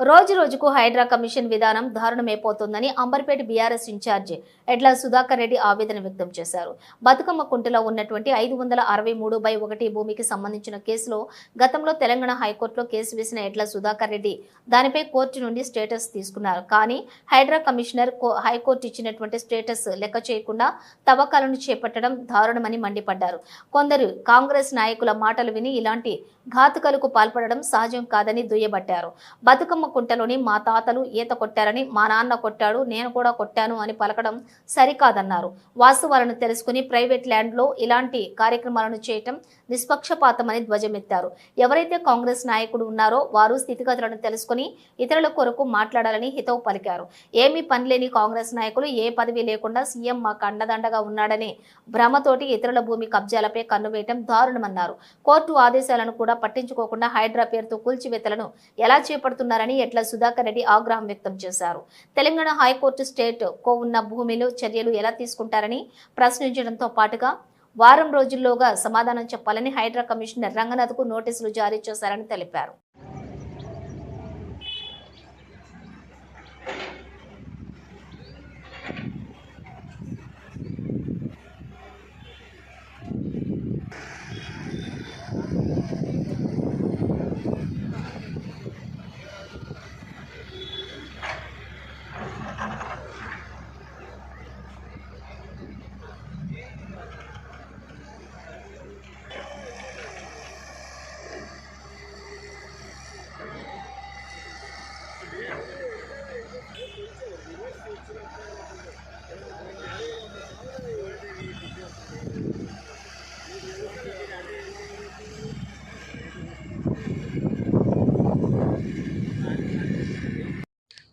రోజు రోజుకు హైడ్రా కమిషన్ విధానం దారుణమైపోతుందని అంబర్పేట బీఆర్ఎస్ ఇన్ఛార్జి ఎడ్ల సుధాకర్ రెడ్డి ఆవేదన వ్యక్తం చేశారు. బతుకమ్మ కుంటలో ఉన్నటువంటి ఐదు వందల అరవై మూడు బై ఒకటి భూమికి సంబంధించిన కేసులో గతంలో తెలంగాణ హైకోర్టులో కేసు వేసిన ఎడ్ల సుధాకర్ రెడ్డి దానిపై కోర్టు నుండి స్టేటస్ తీసుకున్నారు. కానీ హైడ్రా కమిషనర్ కో- హైకోర్టు ఇచ్చినటువంటి స్టేటస్ లెక్క చేయకుండా తవ్వకాలను చేపట్టడం దారుణమని మండిపడ్డారు. కొందరు కాంగ్రెస్ నాయకుల మాటలు విని ఇలాంటి ఘాతుకలకు పాల్పడడం సహజం కాదని దుయ్యబట్టారు. బతుకమ్మ కుంటలోని మా తాతలు ఈత కొట్టారని మా నాన్న కొట్టాడు నేను కూడా కొట్టాను అని పలకడం సరికాదన్నారు. వాస్తవాలను తెలుసుకుని ప్రైవేట్ ల్యాండ్లో ఇలాంటి కార్యక్రమాలను చేయటం నిష్పక్షపాతమని ధ్వజమెత్తారు. ఎవరైతే కాంగ్రెస్ నాయకుడు ఉన్నారో వారు స్థితిగతులను తెలుసుకుని ఇతరుల కొరకు మాట్లాడాలని హితవు పలికారు. ఏమీ పనిలేని కాంగ్రెస్ నాయకులు ఏ పదవి లేకుండా సీఎం మాకు అండదండగా ఉన్నాడనే భ్రమతోటి ఇతరుల భూమి కబ్జాలపై కన్నువేయటం దారుణమన్నారు. కోర్టు ఆదేశాలను కూడా పట్టించుకోకుండా హైడ్రా పేరుతో కూల్చివేతలను ఎలా చేపడుతున్నారని యట్ల సుధాకర్ రెడ్డి ఆగ్రహం వ్యక్తం చేశారు. తెలంగాణ హైకోర్టు స్టేట్ కో ఉన్న భూమిలో చర్యలు ఎలా తీసుకుంటారని ప్రశ్నించడంతో పాటుగా వారం రోజుల్లోగా సమాధానం చెప్పాలని హైడ్రా కమిషనర్ రంగనాథ్కు నోటీసులు జారీ చేశారని తెలిపారు.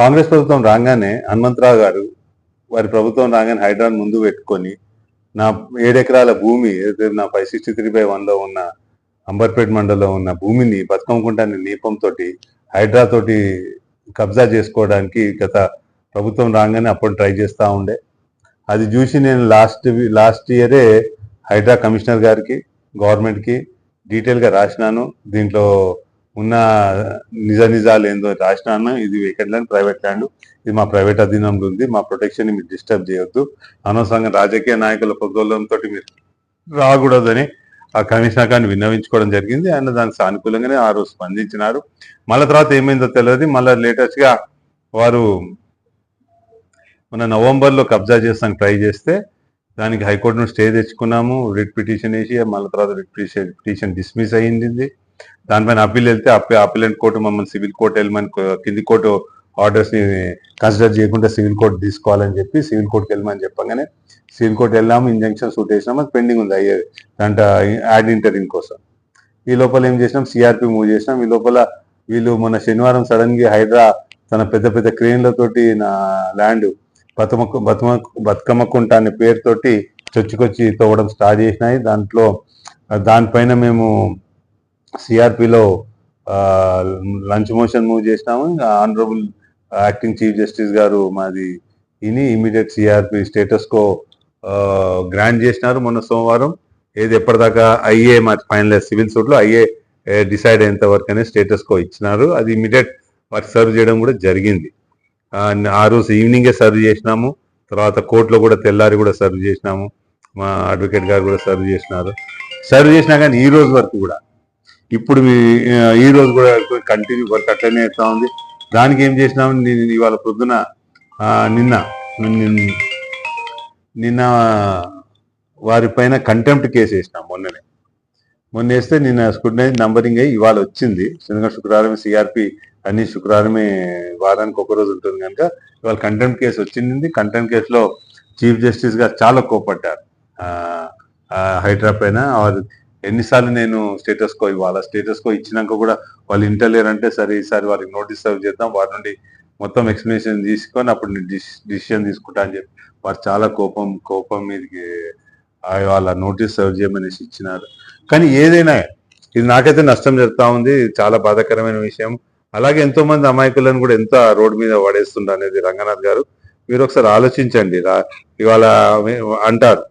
కాంగ్రెస్ ప్రభుత్వం రాగానే హనుమంతరావు గారు వారి ప్రభుత్వం రాగానే హైడ్రాన్ ముందు పెట్టుకొని నా ఏడెకరాల భూమి నా ఫైవ్ సిక్స్టీ త్రీ బై వన్లో ఉన్న అంబర్పేట్ మండలంలో ఉన్న భూమిని బతుకమ్మకుంటాని దీపంతో హైడ్రా తోటి కబ్జా చేసుకోవడానికి గత ప్రభుత్వం రాగానే అప్పుడు ట్రై చేస్తూ ఉండే. అది చూసి నేను లాస్ట్ లాస్ట్ ఇయరే హైడ్రా కమిషనర్ గారికి గవర్నమెంట్కి డీటెయిల్గా రాసినాను. దీంట్లో ఉన్న నిజ నిజాలు ఏందో రాసినాను ఇది వేకెంట్ ల్యాండ్ ప్రైవేట్ ల్యాండ్ ఇది మా ప్రైవేట్ అధీనంలో ఉంది. మా ప్రొటెక్షన్ మీరు డిస్టర్బ్ చేయొద్దు. అనవసరంగా రాజకీయ నాయకుల పొద్దులంతో మీరు రాకూడదని ఆ కమిషనర్ గారిని విన్నవించుకోవడం జరిగింది. ఆయన దానికి సానుకూలంగానే ఆ రోజు స్పందించినారు. మళ్ళీ తర్వాత ఏమైందో తెలియదు. మళ్ళీ లేటెస్ట్గా వారు మన నవంబర్లో కబ్జా చేస్తానికి ట్రై చేస్తే దానికి హైకోర్టు నుంచి స్టే తెచ్చుకున్నాము. రిట్ పిటిషన్ వేసి మళ్ళీ తర్వాత రిట్ పిటిషన్ పిటిషన్ డిస్మిస్ అయ్యింది. దానిపైన అప్పీల్ వెళ్తే అప్పీ అప్పీలెంట్ కోర్టు మమ్మల్ని సివిల్ కోర్టు వెళ్ళమని కింది కోర్టు ఆర్డర్స్ని కన్సిడర్ చేయకుండా సివిల్ కోర్టు తీసుకోవాలని చెప్పి సివిల్ కోర్టుకి వెళ్ళమని చెప్పగానే సివిల్ కోర్టు వెళ్ళాము ఇంజంక్షన్ సూట్ వేసినాము అది పెండింగ్ ఉంది అయ్యే దాంట్లో యాడ్ ఇంటరింగ్ కోసం. ఈ లోపల ఏం చేసినాం సిఆర్పి మూవ్ చేసినాం ఈ లోపల వీళ్ళు మొన్న శనివారం సడన్గా హైడ్రా తన పెద్ద పెద్ద క్రేన్లతోటి నా ల్యాండ్ బతుమ బతుమ బతుకమ్మకుంట అనే పేరుతోటి చొచ్చుకొచ్చి తవ్వడం స్టార్ట్ చేసినాయి. దాంట్లో దానిపైన మేము సిఆర్పిలో లంచ్ మోషన్ మూవ్ చేసినాము. ఆనరబుల్ యాక్టింగ్ చీఫ్ జస్టిస్ గారు మాది ఇని immediate CRP status quo grant చేసినారు మొన్న సోమవారం. ఏది ఎప్పటిదాకా అయ్యే మా ఫైనల్ సివిల్ సూట్లో అయ్యే డిసైడ్ అయ్యేంత వరకు అనేది స్టేటస్ కో ఇచ్చినారు. అది ఇమీడియట్ వారికి సర్వ్ చేయడం కూడా జరిగింది. ఆ, ఆ రోజు ఈవినింగే సర్వ్ చేసినాము. తర్వాత కోర్టులో కూడా తెల్లారి కూడా సర్వ్ చేసినాము. మా అడ్వకేట్ గారు కూడా సర్వ్ చేసినారు. సర్వ్ చేసినా కానీ ఈ రోజు వరకు కూడా ఇప్పుడు మీ ఈ రోజు కూడా కంటిన్యూ వర్క్ అట్లనే అవుతా ఉంది. దానికి ఏం చేసినాము నేను ఇవాళ పొద్దున నిన్న నిన్న- వారి వారిపైన కంటెంప్ట్ కేసు వేసినాం మొన్ననే. మొన్న వేస్తే నిన్న స్క్రూటనైజ్ నంబరింగ్ అయ్యి ఇవాళ వచ్చింది. శనివారం శుక్రవారం సిఆర్పి అన్ని శుక్రవారమే వారానికి ఒక రోజు ఉంటుంది కనుక ఇవాళ కంటెంప్ట్ కేసు వచ్చింది. కంటెంప్ట్ కేసులో చీఫ్ జస్టిస్ గారు చాలా కోపడ్డారు. ఆ, హైడ్రా పైన వారు ఎన్నిసార్లు నేను స్టేటస్ కో ఇవ్వాలా స్టేటస్ కో ఇచ్చినాక కూడా వాళ్ళు ఇంటలేరంటే సరే ఈసారి వారికి నోటీస్ సర్వ్ చేద్దాం వారి నుండి మొత్తం ఎక్స్ప్లెనేషన్ తీసుకొని అప్పుడు డిసిషన్ తీసుకుంటా అని చెప్పి వారు చాలా కోపం కోపం మీదకి వాళ్ళ నోటీస్ సర్వ్ చేయమనేసి ఇచ్చినారు. కానీ ఏదైనా ఇది నాకైతే నష్టం జరుగుతూ ఉంది చాలా బాధాకరమైన విషయం. అలాగే ఎంతో మంది అమాయకులను కూడా ఎంత రోడ్డు మీద పడేస్తుండ అనేది రంగనాథ్ గారు. మీరు ఒకసారి ఆలోచించండి ఇవాళ అంటారు.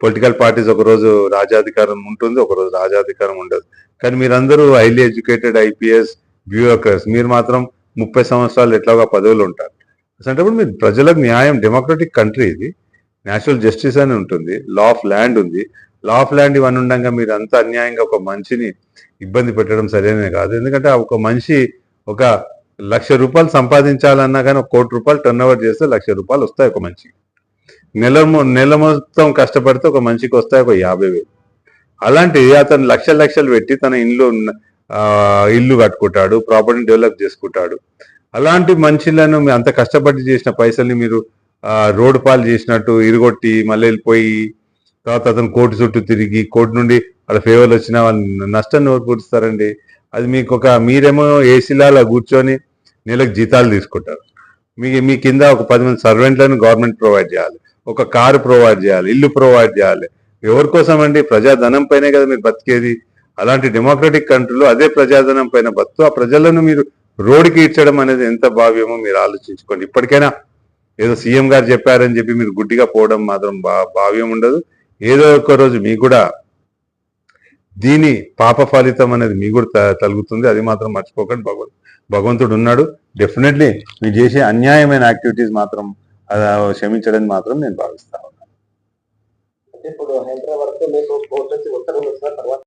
పొలిటికల్ పార్టీస్ ఒకరోజు రాజాధికారం ఉంటుంది ఒకరోజు రాజాధికారం ఉండదు. కానీ మీరందరూ హైలీ ఎడ్యుకేటెడ్ ఐపీఎస్ బ్యూరోక్రట్స్ మీరు మాత్రం ముప్పై సంవత్సరాలు ఎట్లాగా పదవులు ఉంటారు. అసలు మీరు ప్రజలకు న్యాయం డెమోక్రటిక్ కంట్రీ ఇది. నేచురల్ జస్టిస్ అని ఉంటుంది లా ఆఫ్ ల్యాండ్ ఉంది. లా ఆఫ్ ల్యాండ్ ఇవన్నీ ఉండగా మీరు అంత అన్యాయంగా ఒక మనిషిని ఇబ్బంది పెట్టడం సరైనది కాదు. ఎందుకంటే ఒక మనిషి ఒక లక్ష రూపాయలు సంపాదించాలన్నా కానీ ఒక కోటి రూపాయలు టర్న్ ఓవర్ చేస్తే లక్ష రూపాయలు వస్తాయి ఒక మనిషికి. నెల నెల మొత్తం కష్టపడితే ఒక మనిషికి వస్తాయి ఒక యాభై వేలు. అలాంటి అతను లక్షల లక్షలు పెట్టి తన ఇల్లు ఇల్లు కట్టుకుంటాడు ప్రాపర్టీని డెవలప్ చేసుకుంటాడు. అలాంటి మనుషులను అంత కష్టపడి చేసిన పైసల్ని మీరు రోడ్డు పాలు చేసినట్టు ఇరుగొట్టి మళ్ళీ వెళ్ళిపోయి తర్వాత అతను కోర్టు చుట్టూ తిరిగి కోర్టు నుండి వాళ్ళ ఫేవర్లు వచ్చిన వాళ్ళు నష్టాన్ని ఎవరు అది మీకు ఒక మీరేమో ఏసీలాగా కూర్చొని నెలకు జీతాలు తీసుకుంటారు. మీ మీ కింద ఒక పది మంది సర్వెంట్లను గవర్నమెంట్ ప్రొవైడ్ చేయాలి. ఒక కారు ప్రొవైడ్ చేయాలి ఇల్లు ప్రొవైడ్ చేయాలి. ఎవరి కోసం అండి ప్రజాధనం పైనే కదా మీరు బతికేది. అలాంటి డెమోక్రటిక్ కంట్రీలో అదే ప్రజాధనం పైన బతుకు ఆ ప్రజలను మీరు రోడ్డుకి ఇచ్చడం అనేది ఎంత భావ్యమో మీరు ఆలోచించుకోండి. ఇప్పటికైనా ఏదో సీఎం గారు చెప్పారని చెప్పి మీరు గుడ్డిగా పోవడం మాత్రం బా భావ్యం ఉండదు. ఏదో ఒక రోజు మీకు కూడా దీని పాప ఫలితం అనేది మీకు కూడా త- తలుగుతుంది. అది మాత్రం మర్చిపోకండి. భగవంతు భగవంతుడు ఉన్నాడు. డెఫినెట్లీ మీరు చేసే అన్యాయమైన యాక్టివిటీస్ మాత్రం క్షమించడం మాత్రం నేను భావిస్తాను అంటే